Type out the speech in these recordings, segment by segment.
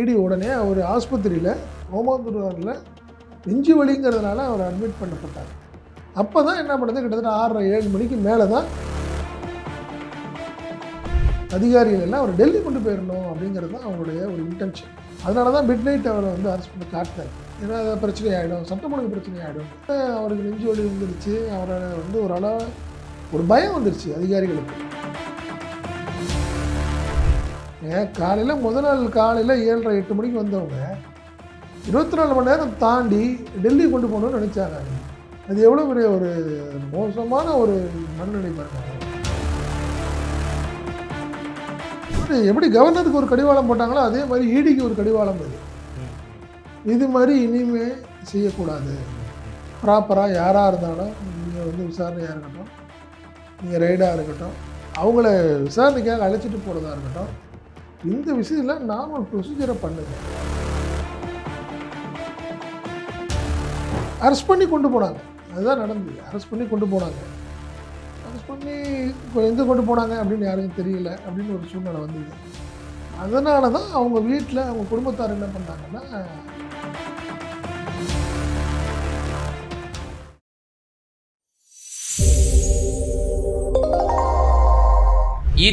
இடி உடனே அவர் ஆஸ்பத்திரியில் ஓமாந்தூரில் நெஞ்சு வலிங்கிறதுனால அவர் அட்மிட் பண்ணப்பட்டார். அப்போ தான் என்ன பண்ணுறது கிட்டத்தட்ட ஆறரை ஏழு மணிக்கு மேலே தான் அதிகாரிகள் எல்லாம் அவர் டெல்லி கொண்டு போயிடணும் அப்படிங்கிறது தான் அவங்களுடைய ஒரு இன்டென்ஷன் அதனால தான் மிட் நைட் அவரை வந்து அரெஸ்ட் பண்ணி காட்டினார் ஏன்னா பிரச்சனை ஆகிடும் சட்டம் ஒழுங்கு பிரச்சனை ஆகிடும் அவருக்கு நெஞ்சு வலி வந்துருச்சு. அவரை வந்து ஒரு அளவு ஒரு பயம் வந்துருச்சு அதிகாரிகளுக்கு. ஏன் காலையில் முதல் நாள் காலையில் ஏழரை எட்டு மணிக்கு வந்தவங்க இருபத்தி நாலு மணி நேரம் தாண்டி டெல்லி கொண்டு போகணும்னு நினச்சாங்க. அது எவ்வளோ பெரிய ஒரு மோசமான ஒரு மனநிலை பாருங்க. எப்படி கவர்னருக்கு ஒரு கடிவாளம் போட்டாங்களோ அதே மாதிரி ஈடிக்கு ஒரு கடிவாளம் இது இது மாதிரி இனிமே செய்யக்கூடாது. ப்ராப்பராக யாராக இருந்தாலும் நீங்கள் வந்து விசாரணையாக இருக்கட்டும் நீங்கள் ரைடாக இருக்கட்டும் அவங்கள விசாரணைக்காக அழைச்சிட்டு போகிறதா இருக்கட்டும் இந்த விஷயத்தில் நார்மல் ப்ரொசீஜரை பண்ணுங்க அரெஸ்ட் பண்ணி கொண்டு போனாங்க. அதுதான் நடந்தது. அரெஸ்ட் பண்ணி கொண்டு போனாங்க. அரெஸ்ட் பண்ணி இப்போ எங்கே கொண்டு போனாங்க அப்படின்னு யாருக்கும் தெரியல அப்படின்னு ஒரு சூழ்நிலை வந்தது. அதனால தான் அவங்க வீட்டில் அவங்க குடும்பத்தார் என்ன பண்ணாங்கன்னா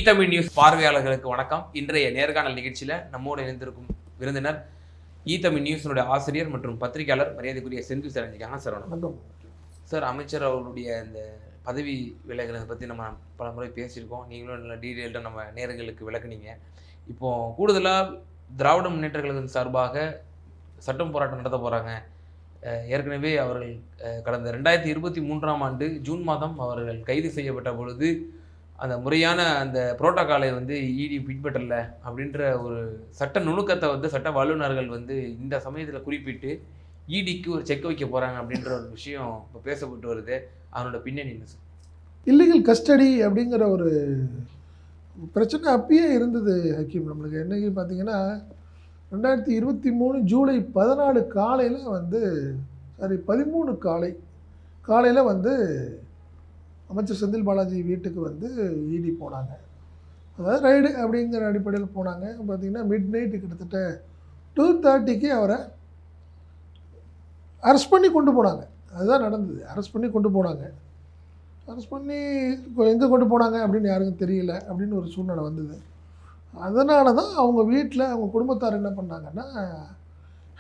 தமிழ் நியூஸ் பார்வையாளர்களுக்கு வணக்கம். இன்றைய நேர்காணல் நிகழ்ச்சியில் நம்மோடு இணைந்திருக்கும் விருந்தினர் ஈ தமிழ் நியூஸினுடைய ஆசிரியர் மற்றும் பத்திரிகையாளர் மரியாதைக்குரிய செந்தில் சார். இருக்காங்க சார் வணக்கம். சார் அமைச்சர் அவர்களுடைய இந்த பதவி விலகலை பற்றி நம்ம பல முறை பேசியிருக்கோம். நீங்களும் நல்ல டீட்டெயில்டாக நம்ம நேர்களுக்கு விளக்குனீங்க. இப்போ கூடுதலாக திராவிட முன்னேற்ற கழகத்தின் சார்பாக சட்டம் போராட்டம் நடத்த போகிறாங்க ஏற்கனவே அவர்கள் கடந்த ரெண்டாயிரத்தி இருபத்தி மூன்றாம் ஆண்டு ஜூன் மாதம் அவர்கள் கைது செய்யப்பட்ட பொழுது அந்த முறையான அந்த புரோட்டோக்காலை வந்து இடி பின்பற்றல அப்படின்ற ஒரு சட்ட நுணுக்கத்தை வந்து சட்ட வல்லுநர்கள் வந்து இந்த சமயத்தில் குறிப்பிட்டு இடிக்கு ஒரு செக் வைக்க போகிறாங்க அப்படின்ற ஒரு விஷயம் இப்போ பேசப்பட்டு வருது. அதனோட பின்னணி என்ன சார்? இல்லீகல் கஸ்டடி அப்படிங்கிற ஒரு பிரச்சனை அப்பயே இருந்தது ஹக்கீம். நம்மளுக்கு என்னைக்கு பார்த்தீங்கன்னா ரெண்டாயிரத்தி இருபத்தி மூணு ஜூலை பதினாலு காலையில் வந்து சாரி பதிமூணு காலை காலையில் வந்து அமைச்சர் செந்தில் பாலாஜி வீட்டுக்கு வந்து இடி போனாங்க. அதாவது ரைடு அப்படிங்கிற அடிப்படையில் போனாங்க. பார்த்தீங்கன்னா மிட் நைட்டு கிட்டத்தட்ட டூ தேர்ட்டிக்கு அவரை அரெஸ்ட் பண்ணி கொண்டு போனாங்க. அதுதான் நடந்தது. அரெஸ்ட் பண்ணி கொண்டு போனாங்க. அரெஸ்ட் பண்ணி எங்கே கொண்டு போனாங்க அப்படின்னு யாருக்கும் தெரியல அப்படின்னு ஒரு சூழ்நிலை வந்தது. அதனால தான் அவங்க வீட்டில் அவங்க குடும்பத்தார் என்ன பண்ணாங்கன்னா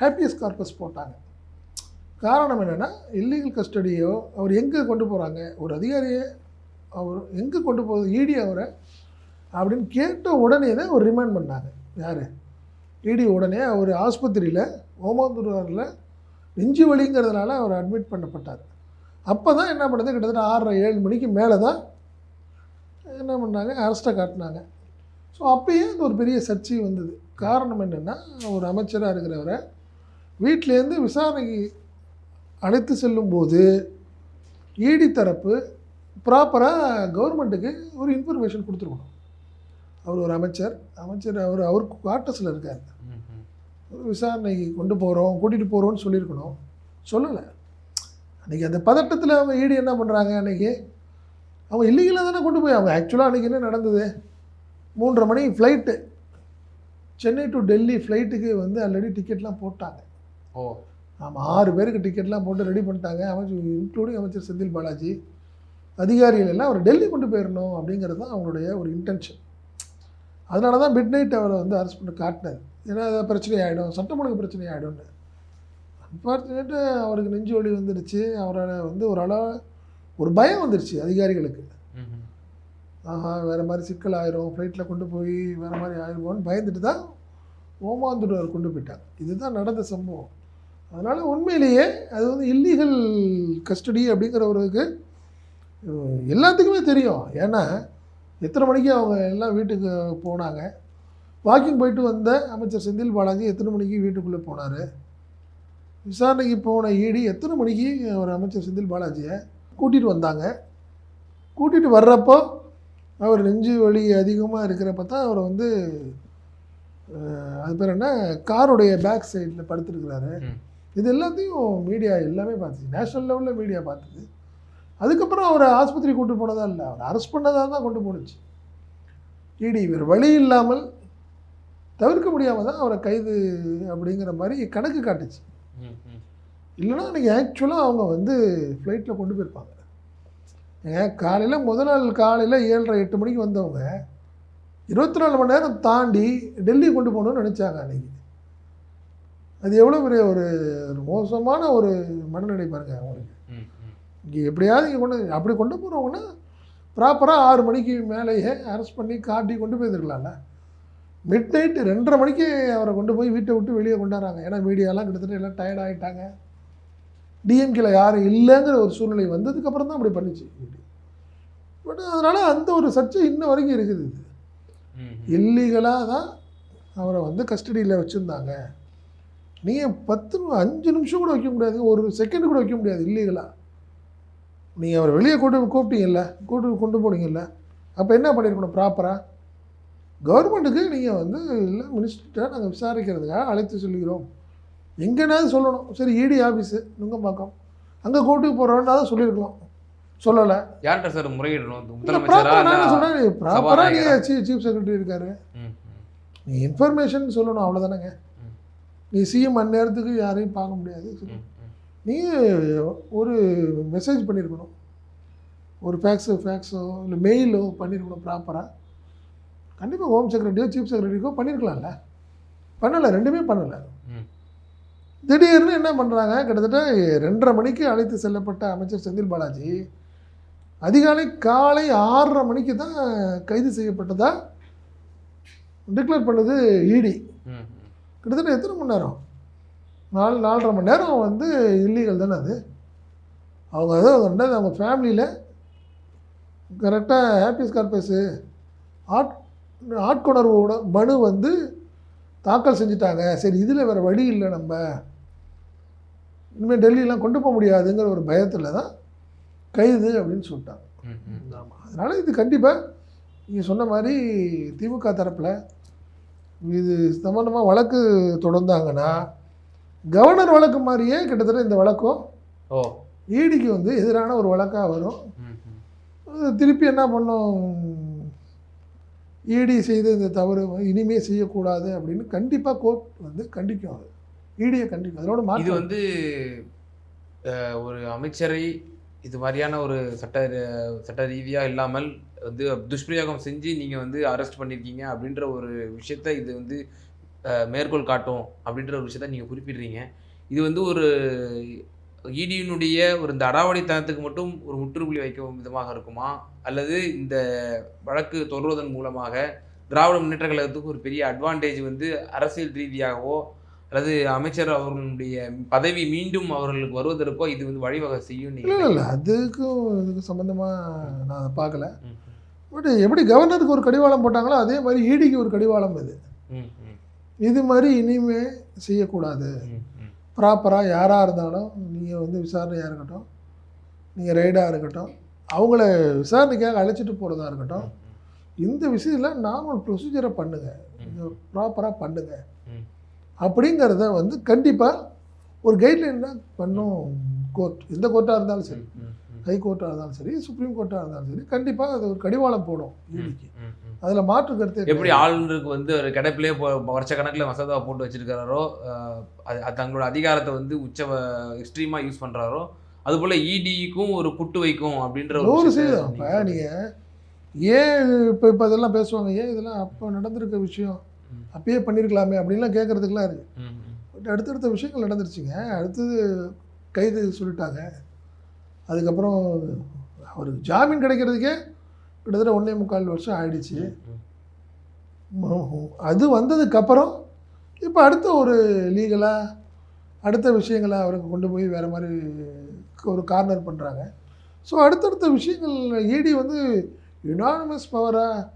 ஹாப்பியஸ் கார்பஸ் போட்டாங்க. காரணம் என்னென்னா இல்லீகல் கஸ்டடியோ அவர் எங்கே கொண்டு போகிறாங்க ஒரு அதிகாரியை அவர் எங்கே கொண்டு போகுது இடி அவரை அப்படின்னு கேட்ட உடனே தான் ஒரு ரிமைண்ட் பண்ணாங்க. யார்? இடி உடனே அவர் ஆஸ்பத்திரியில் ஓமாந்தூரில் நெஞ்சு வலிங்கிறதுனால அவர் அட்மிட் பண்ணப்பட்டார். அப்போ தான் என்ன பண்ணுறது கிட்டத்தட்ட ஆறரை ஏழு மணிக்கு மேலே தான் என்ன பண்ணாங்க? அரெஸ்ட்டை காட்டினாங்க. ஸோ அப்போயே அந்த ஒரு பெரிய சர்ச்சை வந்தது. காரணம் என்னென்னா ஒரு அமைச்சராக இருக்கிறவரை வீட்டிலேருந்து விசாரணைக்கு அழைத்து செல்லும்போது ஈடி தரப்பு ப்ராப்பராக கவர்மெண்ட்டுக்கு ஒரு இன்ஃபர்மேஷன் கொடுத்துருக்கணும். அவர் ஒரு அமைச்சர் அமைச்சர் அவர் அவர் குவார்ட்டர்ஸில் இருக்கார். விசாரணைக்கு கொண்டு போகிறோம் கூட்டிகிட்டு போகிறோம்னு சொல்லியிருக்கணும். சொல்லலை. அன்றைக்கி அந்த பதட்டத்தில் அவங்க ஈடு என்ன பண்ணுறாங்க அன்றைக்கி அவங்க இல்லீகலாக தானே கொண்டு போய் அவங்க ஆக்சுவலாக அன்றைக்கி என்ன நடந்தது? மூன்றரை மணி ஃப்ளைட்டு சென்னை டு டெல்லி ஃப்ளைட்டுக்கு வந்து ஆல்ரெடி டிக்கெட்லாம் போட்டாங்க. ஓ. ஆமாம் ஆறு பேருக்கு டிக்கெட்லாம் போட்டு ரெடி பண்ணிட்டாங்க. அமைச்சர் இன்க்ளூடிங் அமைச்சர் செந்தில் பாலாஜி. அதிகாரிகள் எல்லாம் அவர் டெல்லி கொண்டு போயிடணும் அப்படிங்கிறது தான் அவங்களுடைய ஒரு இன்டென்ஷன் அதனால தான் மிட் நைட் அவரை வந்து அரெஸ்ட் பண்ணி காட்டினார். ஏன்னா அது பிரச்சனை ஆகிடும் சட்டம் ஒழுங்கு பிரச்சனை ஆகிடும்னு அன்ஃபார்ச்சுனேட்டு அவருக்கு நெஞ்சு வலி வந்துடுச்சு. அவரை வந்து ஒரு அளவு ஒரு பயம் வந்துருச்சு அதிகாரிகளுக்கு. ஆஹா வேறு மாதிரி சிக்கல் ஆயிரும். ஃப்ளைட்டில் கொண்டு போய் வேறு மாதிரி ஆயிடுவோன்னு பயந்துட்டு தான் ஓமாந்துடுவார் கொண்டு போயிட்டாங்க. இதுதான் நடந்த சம்பவம். அதனால் உண்மையிலேயே அது வந்து இல்லீகல் கஸ்டடி அப்படிங்கிறவருக்கு எல்லாத்துக்குமே தெரியும். ஏன்னா எத்தனை மணிக்கு அவங்க எல்லாம் வீட்டுக்கு போனாங்க? வாக்கிங் போயிட்டு வந்த அமைச்சர் செந்தில் பாலாஜி எத்தனை மணிக்கு வீட்டுக்குள்ளே போனார்? விசாரணைக்கு போன ஈடி எத்தனை மணிக்கு அவர் அமைச்சர் செந்தில் பாலாஜியை கூட்டிகிட்டு வந்தாங்க? கூட்டிகிட்டு வர்றப்போ அவர் நெஞ்சு வலி அதிகமாக இருக்கிறப்ப தான் அவர் வந்து அது பேர் என்ன? காருடைய பேக் சைடில் படுத்துருக்கிறாரு. இது எல்லாத்தையும் மீடியா எல்லாமே பார்த்துச்சு. நேஷனல் லெவலில் மீடியா பார்த்தது. அதுக்கப்புறம் அவரை ஆஸ்பத்திரி கூட்டு போனதா இல்லை. அவர் அரெஸ்ட் பண்ணதாக தான் கொண்டு போணுச்சு. இடி இவர் வழி இல்லாமல் தவிர்க்க முடியாமல் தான் அவரை கைது அப்படிங்கிற மாதிரி கணக்கு காட்டுச்சு. இல்லைன்னா அன்றைக்கி ஆக்சுவலாக அவங்க வந்து ஃப்ளைட்டில் கொண்டு போயிருப்பாங்க. ஏங்க காலையில் முதல் நாள் காலையில் ஏழரை எட்டு மணிக்கு வந்தவங்க இருபத்தி நாலு மணி நேரம் தாண்டி டெல்லி கொண்டு போகணும்னு நினச்சாங்க அன்றைக்கி அது எவ்வளோ பெரிய ஒரு மோசமான ஒரு மனநிலை பாருங்க அவங்களுக்கு. இங்கே எப்படியாவது இங்கே கொண்டு அப்படி கொண்டு போகிறவங்கன்னா ப்ராப்பராக ஆறு மணிக்கு மேலேயே அரெஸ்ட் பண்ணி காட்டி கொண்டு போயிருந்துருக்கலாம்ல மிட் நைட்டு ரெண்டரை மணிக்கு அவரை கொண்டு போய் வீட்டை விட்டு வெளியே கொண்டாடுறாங்க ஏன்னா மீடியாலாம் கிட்டத்தட்ட எல்லாம் டயர்ட் ஆகிட்டாங்க டிஎம்கேல யாரும் இல்லைங்கிற ஒரு சூழ்நிலை வந்ததுக்கப்புறம் தான் அப்படி பண்ணிச்சு. பட் அதனால் அந்த ஒரு சர்ச்சை இன்ன வரைக்கும் இருக்குது இது. இல்லீகலாக தான் அவரை வந்து கஸ்டடியில் வச்சுருந்தாங்க. நீங்கள் பத்து அஞ்சு நிமிஷம் கூட வைக்க முடியாது ஒரு செகண்ட் கூட வைக்க முடியாது இல்லீகலாக நீங்கள் அவரை வெளியே கொண்டு கூப்பிட்டீங்கல்ல கூட்டு கொண்டு போனீங்கல்ல அப்போ என்ன பண்ணியிருக்கணும் ப்ராப்பராக கவர்மெண்ட்டுக்கு நீங்கள் வந்து இல்லை மினிஸ்டர்கிட்ட நாங்கள் விசாரிக்கிறதுக்காக அழைத்து சொல்லுகிறோம் எங்கேனாவது சொல்லணும். சரி இடி ஆஃபீஸு நுங்கம்பாக்கம். அங்கே கோர்ட்டுக்கு போகிறோன்னா தான் சொல்லியிருக்கலாம். சொல்லலை. யார்கிட்ட சார் முறையிடணும்? நான் சொன்னேன் ப்ராப்பராக? நீங்கள் சீஃப் செக்ரட்டரி இருக்காரு. ம், ம். நீ இன்ஃபர்மேஷன் சொல்லணும் அவ்வளோதானங்க. நீ சிஎம் அந்நேரத்துக்கு யாரையும் பார்க்க முடியாது. நீ ஒரு மெசேஜ் பண்ணியிருக்கணும் ஒரு ஃபேக்ஸோ ஃபேக்ஸோ இல்லை மெயிலோ பண்ணியிருக்கணும் ப்ராப்பராக கண்டிப்பாக ஹோம் செக்ரட்டரியோ சீஃப் செக்ரட்டரிக்கோ பண்ணியிருக்கலாம்ல பண்ணலை ரெண்டுமே பண்ணலை. திடீர்னு என்ன பண்ணுறாங்க கிட்டத்தட்ட ரெண்டரை மணிக்கு அழைத்து செல்லப்பட்ட அமைச்சர் செந்தில் பாலாஜி அதிகாலை காலை ஆறரை மணிக்கு தான் கைது செய்யப்பட்டதா? டிக்ளேர் பண்ணது இடி ம். கிட்டத்தட்ட எத்தனை மணி நேரம்? நாலு நாலரை மணி நேரம் வந்து இல்லீகல் தானே அது? அவங்க ஏதோ ரெண்டாவது அவங்க ஃபேமிலியில் கரெக்டாக ஹாப்பிஸ் கார்பஸு ஆட் ஆட்கொணர்வோட மனு வந்து தாக்கல் செஞ்சுட்டாங்க. சரி இதில் வேறு வழி இல்லை நம்ம. இனிமேல் டெல்லியெலாம் கொண்டு போக முடியாதுங்கிற ஒரு பயத்தில் தான் கைது அப்படின்னு சொல்லிட்டாங்க. ஆமாம் அதனால் இது கண்டிப்பாக நீங்கள் சொன்ன மாதிரி திமுக தரப்பில் இது சம்மந்தமாக வழக்கு தொடர்ந்தாங்கன்னா கவர்னர் வழக்கு மாதிரியே கிட்டத்தட்ட இந்த வழக்கும் ஓ. ஈடிக்கு வந்து எதிரான ஒரு வழக்காக வரும். திருப்பி என்ன பண்ணும்? ஈடி செய்த இந்த தவறு இனிமே செய்யக்கூடாது அப்படின்னு கண்டிப்பாக கோர்ட் வந்து கண்டிக்கும் அது. ஈடியை கண்டிக்கும். அதோட இது மாற்று வந்து ஒரு அமைச்சரை இது மாதிரியான ஒரு சட்ட சட்ட ரீதியாக இல்லாமல் வந்து துஷ்பிரயோகம் செஞ்சு நீங்கள் வந்து அரெஸ்ட் பண்ணியிருக்கீங்க அப்படின்ற ஒரு விஷயத்த இது வந்து மேற்கோள் காட்டும் அப்படின்ற ஒரு விஷயத்த நீங்கள் குறிப்பிடுறீங்க. இது வந்து ஒரு ஈடியினுடைய ஒரு இந்த அடாவடித்தனத்துக்கு மட்டும் ஒரு முற்றுப்புள்ளி வைக்கும் விதமாக இருக்குமா? அல்லது இந்த வழக்கு தொடர்வதன் மூலமாக திராவிட முன்னேற்ற கழகத்துக்கு ஒரு பெரிய அட்வான்டேஜ் வந்து அரசியல் ரீதியாகவோ அல்லது அமைச்சர் அவர்களுடைய பதவி மீண்டும் அவர்களுக்கு வருவதற்கோ இது வந்து வழிவகை செய்யும் இல்லை அதுக்கும் இதுக்கு சம்மந்தமாக நான் அதை பார்க்கல. பட் எப்படி கவர்னருக்கு ஒரு கடிவாளம் போட்டாங்களோ அதே மாதிரி ஈடிக்கு ஒரு கடிவாளம் இது. இது மாதிரி இனிமே செய்யக்கூடாது. ப்ராப்பராக யாராக இருந்தாலும் நீங்கள் வந்து விசாரணையாக இருக்கட்டும் நீங்கள் ரைடாக இருக்கட்டும் அவங்கள விசாரணைக்காக அழைச்சிட்டு போகிறதா இருக்கட்டும் இந்த விஷயத்தில் நார்மல் ப்ரொசீஜரை பண்ணுங்கள் ப்ராப்பராக பண்ணுங்கள். அப்படிங்கிறத வந்து கண்டிப்பாக ஒரு கைட்லைன் தான் பண்ணும் கோர்ட் எந்த கோர்ட்டாக இருந்தாலும் சரி. ம், ம், ம், ஹை கோர்ட்டாக இருந்தாலும் சரி சுப்ரீம் கோர்ட்டாக இருந்தாலும் சரி கண்டிப்பாக அது ஒரு கடிவாளம் போடும் ம். அதில் மாற்று கருத்து எப்படி ஆளுநருக்கு வந்து ஒரு கிடப்பிலே வருஷ கணக்கில் மசோதா போட்டு வச்சிருக்காரோ அஹ், அது தங்களோட அதிகாரத்தை வந்து உச்ச எக்ஸ்ட்ரீமாக யூஸ் பண்ணுறாரோ அதுபோல் இடிக்கும் ஒரு புட்டு வைக்கும் அப்படின்ற ஒரு சதவீதம். இப்போ நீங்க நீங்கள் ஏன் இப்போ இப்போ இதெல்லாம் பேசுவாங்க ஏன் இதெல்லாம் அப்போ நடந்திருக்க விஷயம். அப்பயே பண்ணியிருக்கலாமே அப்படின்லாம் கேட்குறதுக்குலாம் இருக்குது அடுத்தடுத்த விஷயங்கள் நடந்துருச்சுங்க. அடுத்தது கைது சொல்லிட்டாங்க. அதுக்கப்புறம் அவருக்கு ஜாமீன் கிடைக்கிறதுக்கே கிட்டத்தட்ட ஒன்றே முக்கால் வருஷம் ஆயிடுச்சு அது வந்ததுக்கப்புறம் இப்போ அடுத்த ஒரு லீகலாக அடுத்த விஷயங்களை அவருக்கு கொண்டு போய் வேறு மாதிரி ஒரு கார்னர் பண்ணுறாங்க ஸோ அடுத்தடுத்த விஷயங்கள் ஈடி வந்து யுனானிமஸ் பவராக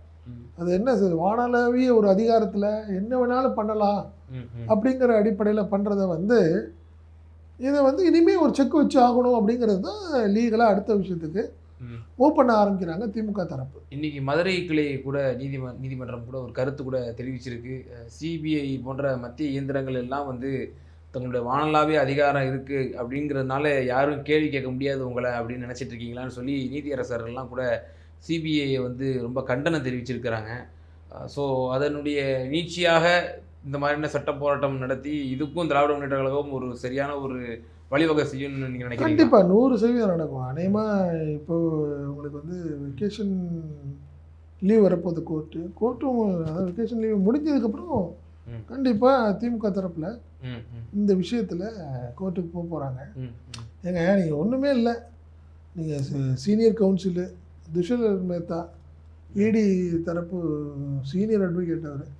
அது என்ன வானளாவிய ஒரு அதிகாரத்தில் என்ன வேணாலும் பண்ணலாம். அப்படிங்கிற அடிப்படையில் பண்ணுறத வந்து இதை வந்து இனிமேல் ஒரு செக் வச்சு ஆகணும் அப்படிங்கிறது தான் லீகலாக அடுத்த விஷயத்துக்கு. மூவ் பண்ண ஆரம்பிக்கிறாங்க திமுக தரப்பு. இன்னைக்கு மதுரை கிளை கூட நீதிம நீதிமன்றம் கூட ஒரு கருத்து கூட தெரிவிச்சிருக்கு. சிபிஐ போன்ற மத்திய இயந்திரங்கள் எல்லாம் வந்து தங்களுடைய வானலாவே அதிகாரம் இருக்கு அப்படிங்கிறதுனால யாரும் கேள்வி கேட்க முடியாது உங்களை அப்படின்னு நினைச்சிட்டு இருக்கீங்களான்னு சொல்லி நீதியரசர்கள்லாம் கூட சிபிஐ வந்து ரொம்ப கண்டனம் தெரிவிச்சிருக்கிறாங்க. ஸோ அதனுடைய நீட்சியாக இந்த மாதிரியான சட்ட போராட்டம் நடத்தி இதுக்கும் திராவிட முன்னேற்ற கழகம் ஒரு சரியான ஒரு வழிவகை செய்யும்னு நீங்கள் நினைக்கிறீங்க கண்டிப்பாக நூறு சதவீதம் நடக்கும். அநேகமாக இப்போ உங்களுக்கு வந்து வெக்கேஷன் லீவ் வரப்போகுது கோர்ட்டு கோர்ட்டும் அதாவது வெக்கேஷன் லீவ் முடிஞ்சதுக்கப்புறம். கண்டிப்பாக திமுக தரப்பில் இந்த விஷயத்தில் கோர்ட்டுக்கு போக போகிறாங்க ஏங்க நீங்கள் ஒன்றுமே இல்லை. நீங்கள் சீனியர் கவுன்சிலு துஷல் மேத்தா இடி தரப்பு சீனியர் அட்வொகேட் அவர்.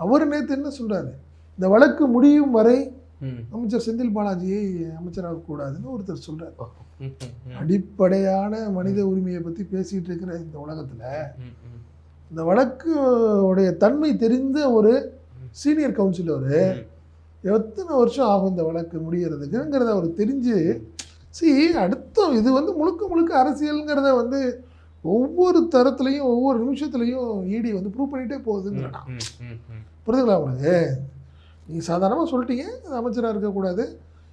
அவர் நேற்று என்ன சொல்கிறாரு இந்த வழக்கு முடியும் வரை அமைச்சர் செந்தில் பாலாஜியை அமைச்சராக கூடாதுன்னு ஒருத்தர் சொல்கிறார் அடிப்படையான மனித உரிமையை பற்றி பேசிகிட்டு இருக்கிற இந்த உலகத்தில் இந்த வழக்கு உடைய தன்மை தெரிந்த ஒரு சீனியர் கவுன்சிலர் எத்தனை வருஷம் ஆகும் இந்த வழக்கு முடியறதுக்குங்கிறத அவர் தெரிஞ்சு சி அடுத்த இது வந்து முழுக்க முழுக்க அரசியலுங்கிறத வந்து ஒவ்வொரு தரத்துலையும் ஒவ்வொரு நிமிஷத்துலையும் இடி வந்து ப்ரூவ் பண்ணிகிட்டே போகுதுங்கிறா ம் ம் ம் புரியுதுங்களா உங்களுக்கு? நீங்கள் சாதாரணமாக சொல்லிட்டீங்க அமைச்சராக இருக்கக்கூடாது.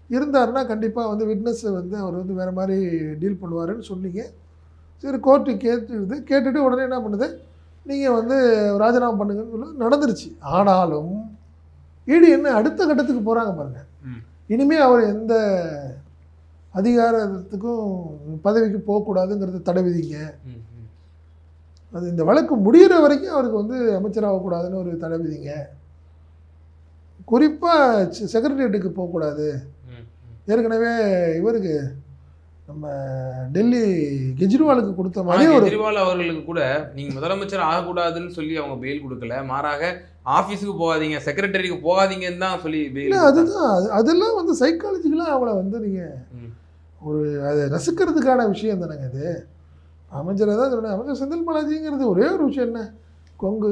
இருந்தாருன்னா கண்டிப்பாக வந்து விட்னஸை வந்து அவர் வந்து வேறு மாதிரி டீல் பண்ணுவாருன்னு சொன்னீங்க. சரி கோர்ட்டு கேட்டுடுது கேட்டுட்டு உடனே என்ன பண்ணுது? நீங்கள் வந்து ராஜினாமா பண்ணுங்கன்னு சொல்லி நடந்துருச்சு. ஆனாலும் ஈடி என்ன அடுத்த கட்டத்துக்கு போகிறாங்க பாருங்க. ம். இனிமேல் அவர் எந்த அதிகாரத்துக்கும் பதவிக்கு போகக்கூடாதுங்கிறத தடை விதிங்க. அது இந்த வழக்கு முடிகிற வரைக்கும் அவருக்கு வந்து அமைச்சராகக்கூடாதுன்னு ஒரு தடை விதிங்க. குறிப்பாக செக்ரட்டரியேட்டுக்கு போகக்கூடாது. ஏற்கனவே இவருக்கு நம்ம டெல்லி கெஜ்ரிவாலுக்கு கொடுத்த மாதிரி ஒரு கெஜ்ரிவால் அவர்களுக்கு கூட நீங்க முதலமைச்சர் ஆகக்கூடாதுன்னு சொல்லி அவங்க பெயில் கொடுக்கல. மாறாக ஆபீஸுக்கு போகாதீங்க செக்ரட்டரிக்கு போகாதீங்கன்னு தான் சொல்லி பெயில் அதுதான். அது அதெல்லாம் வந்து சைக்காலஜிக்கலாக அவங்கள வந்து நீங்கள். ஒரு அதை ரசிக்கிறதுக்கான விஷயம் தானேங்க இது? அமைச்சரை தான் சொன்னேன் அமைச்சர் செந்தில் பாலாஜிங்கிறது ஒரே ஒரு விஷயம் என்ன? கொங்கு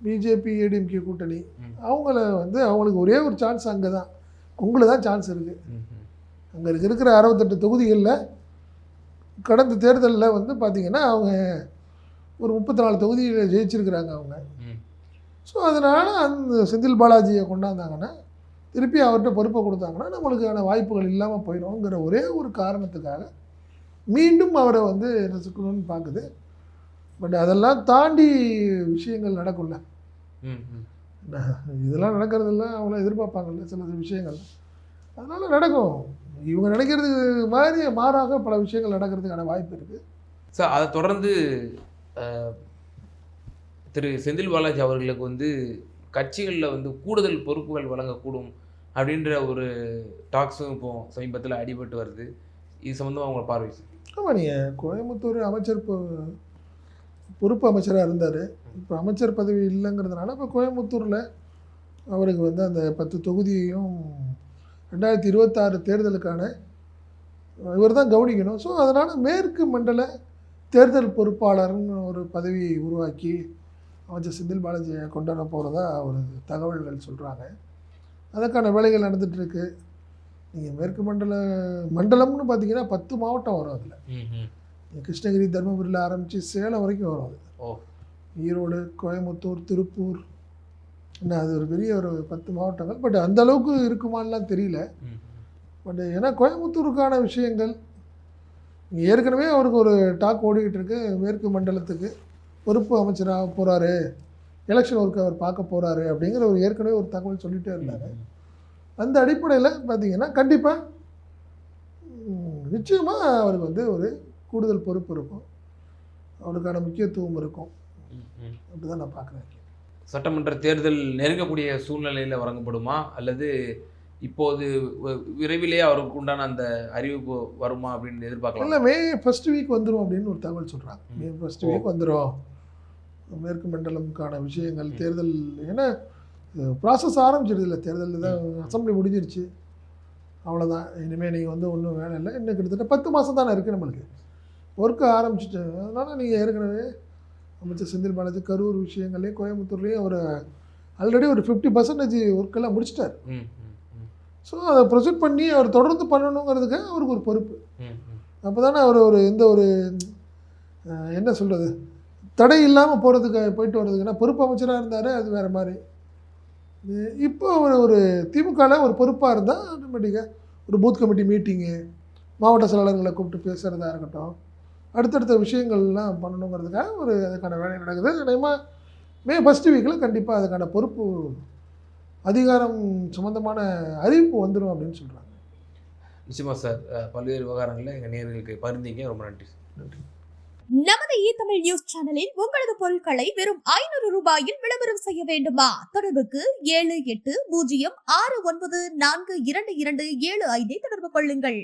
பிஜேபி ஏடிஎம்கே கூட்டணி. அவங்கள வந்து அவங்களுக்கு ஒரே ஒரு சான்ஸ் அங்கே தான். கொங்குல தான் சான்ஸ் இருக்குது. அங்கே இருக்கிற அறுபத்தெட்டு தொகுதிகளில் கடந்த தேர்தலில் வந்து பார்த்திங்கன்னா அவங்க ஒரு முப்பத்தி நாலு தொகுதியில் ஜெயிச்சிருக்கிறாங்க அவங்க. ஸோ அதனால் அந்த செந்தில் பாலாஜியை கொண்டாந்தாங்கன்னா திருப்பி அவர்கிட்ட பொறுப்பை கொடுத்தாங்கன்னா நம்மளுக்கான வாய்ப்புகள் இல்லாமல் போயிடும்ங்கிற ஒரே ஒரு காரணத்துக்காக மீண்டும் அவரை வந்து ரசிக்கணும்னு பார்க்குது. பட் அதெல்லாம் தாண்டி விஷயங்கள் நடக்கும்ல. இதெல்லாம் நடக்கிறதெல்லாம் அவங்கள எதிர்பார்ப்பாங்கல்ல சில விஷயங்கள். அதனால் நடக்கும். இவங்க நினைக்கிறது மாதிரி மாறாக பல விஷயங்கள் நடக்கிறதுக்கான வாய்ப்பு இருக்குது சார் அதை தொடர்ந்து திரு செந்தில் பாலாஜி அவர்களுக்கு வந்து கட்சிகளில் வந்து கூடுதல் பொறுப்புகள் வழங்கக்கூடும் அப்படின்ற ஒரு டாக்ஸும் இப்போ சமீபத்தில் அடிபட்டு வருது. இது சம்மந்தமாக உங்களை பார்வை ஆமாம் நீங்கள் கோயம்புத்தூர் அமைச்சர் பொ பொறுப்பு அமைச்சராக இருந்தார். இப்போ அமைச்சர் பதவி இல்லைங்கிறதுனால இப்போ கோயம்புத்தூரில் அவருக்கு வந்து அந்த பத்து தொகுதியையும் ரெண்டாயிரத்தி இருபத்தாறு தேர்தலுக்கான இவர் தான் கவனிக்கணும். ஸோ அதனால் மேற்கு மண்டல தேர்தல் பொறுப்பாளர்னு ஒரு பதவியை உருவாக்கி அமைச்சர் செந்தில் பாலாஜியை கொண்டு வர போகிறதா ஒரு தகவல்கள் சொல்கிறாங்க அதற்கான வேலைகள் நடந்துகிட்ருக்கு நீங்கள் மேற்கு மண்டல மண்டலம்னு பார்த்தீங்கன்னா பத்து மாவட்டம் வரும் அதில். கிருஷ்ணகிரி தருமபுரியில் ஆரம்பித்து சேலம் வரைக்கும் வரும் அது. ஈரோடு கோயம்புத்தூர் திருப்பூர். என்ன அது ஒரு பெரிய ஒரு பத்து மாவட்டங்கள். பட் அந்த அளவுக்கு இருக்குமான்லாம் தெரியல. பட் ஏன்னா கோயம்புத்தூருக்கான விஷயங்கள் ஏற்கனவே அவருக்கு ஒரு டாக் ஓடிக்கிட்டு இருக்கு மேற்கு மண்டலத்துக்கு. பொறுப்பு அமைச்சராக போகிறாரு எலெக்ஷன் ஒர்க் அவர் பார்க்க போகிறாரு அப்படிங்கிற ஒரு ஏற்கனவே ஒரு தகவல் சொல்லிகிட்டே இருந்தாங்க அந்த அடிப்படையில் பார்த்தீங்கன்னா கண்டிப்பாக நிச்சயமாக அவருக்கு வந்து ஒரு கூடுதல் பொறுப்பு இருக்கும். அவருக்கான முக்கியத்துவம் இருக்கும். ம், ம். அப்படி தான் நான் பார்க்குறேன் சட்டமன்ற தேர்தல் நெருங்கக்கூடிய சூழ்நிலையில் வழங்கப்படுமா? அல்லது இப்போது விரைவிலே அவருக்கு உண்டான அந்த அறிவிப்பு வருமா அப்படின்னு எதிர்பார்க்கலாம். இல்லை மே ஃபர்ஸ்ட் வீக் வந்துடும் அப்படின்னு ஒரு தகவல் சொல்கிறாங்க ம். ஃபர்ஸ்ட். வீக் வந்துடும் மேற்கு மண்டலம்கான விஷயங்கள். தேர்தல் ஏன்னா ப்ராசஸ் ஆரம்பிச்சிடுது இல்லை தேர்தல் தான் அசம்பிளி முடிஞ்சிருச்சு. அவ்வளோதான் இனிமேல் நீங்கள் வந்து ஒன்றும் வேலை இல்லை. இன்னும் கிட்டத்தட்ட பத்து மாதம் தானே இருக்குது நம்மளுக்கு. ஒர்க்கு ஆரம்பிச்சிட்டு அதனால் நீங்கள் ஏற்கனவே அமைச்சர் செந்தில் பாலாஜி கரூர் விஷயங்கள்லையும் கோயம்புத்தூர்லேயும் அவர் ஆல்ரெடி ஒரு ஃபிஃப்டி பர்சன்டேஜ் ஒர்க்கெல்லாம் முடிச்சிட்டார். ஸோ அதை ப்ரொசீட் பண்ணி அவர் தொடர்ந்து பண்ணணுங்கிறதுக்கு அவருக்கு ஒரு பொறுப்பு. அப்போ தானே அவர் ஒரு எந்த ஒரு என்ன சொல்கிறது தடை இல்லாமல் போகிறதுக்கு போயிட்டு வர்றதுக்கு ஏன்னா பொறுப்பு அமைச்சராக இருந்தார் அது வேறு மாதிரி. இப்போ அவர் ஒரு திமுகவில் ஒரு பொறுப்பாக இருந்தால் ஆட்டோமேட்டிக்காக ஒரு பூத் கமிட்டி மீட்டிங்கு மாவட்ட செயலாளர்களை கூப்பிட்டு பேசுகிறதா இருக்கட்டும் அடுத்தடுத்த விஷயங்கள்லாம் பண்ணணுங்கிறதுக்காக ஒரு அதுக்கான வேலை நடக்குது. நிச்சயமாக மே ஃபஸ்ட்டு வீக்கில் கண்டிப்பாக அதுக்கான பொறுப்பு அதிகாரம் சம்மந்தமான அறிவிப்பு வந்துடும் அப்படின்னு சொல்கிறாங்க நிச்சயமா சார். பல்வேறு விவகாரங்களில் எங்கள் நேர்களுக்கு பருந்தீங்க ரொம்ப நன்றி நன்றி. நமது இ தமிழ் நியூஸ் சேனலில் உங்களது பொருட்களை வெறும் ஐநூறு ரூபாயில் விளம்பரம் செய்ய வேண்டுமா? தொடர்புக்கு ஏழு எட்டு பூஜ்ஜியம் ஆறு ஒன்பது நான்கு இரண்டு இரண்டு ஏழு ஐந்தை தொடர்பு கொள்ளுங்கள்.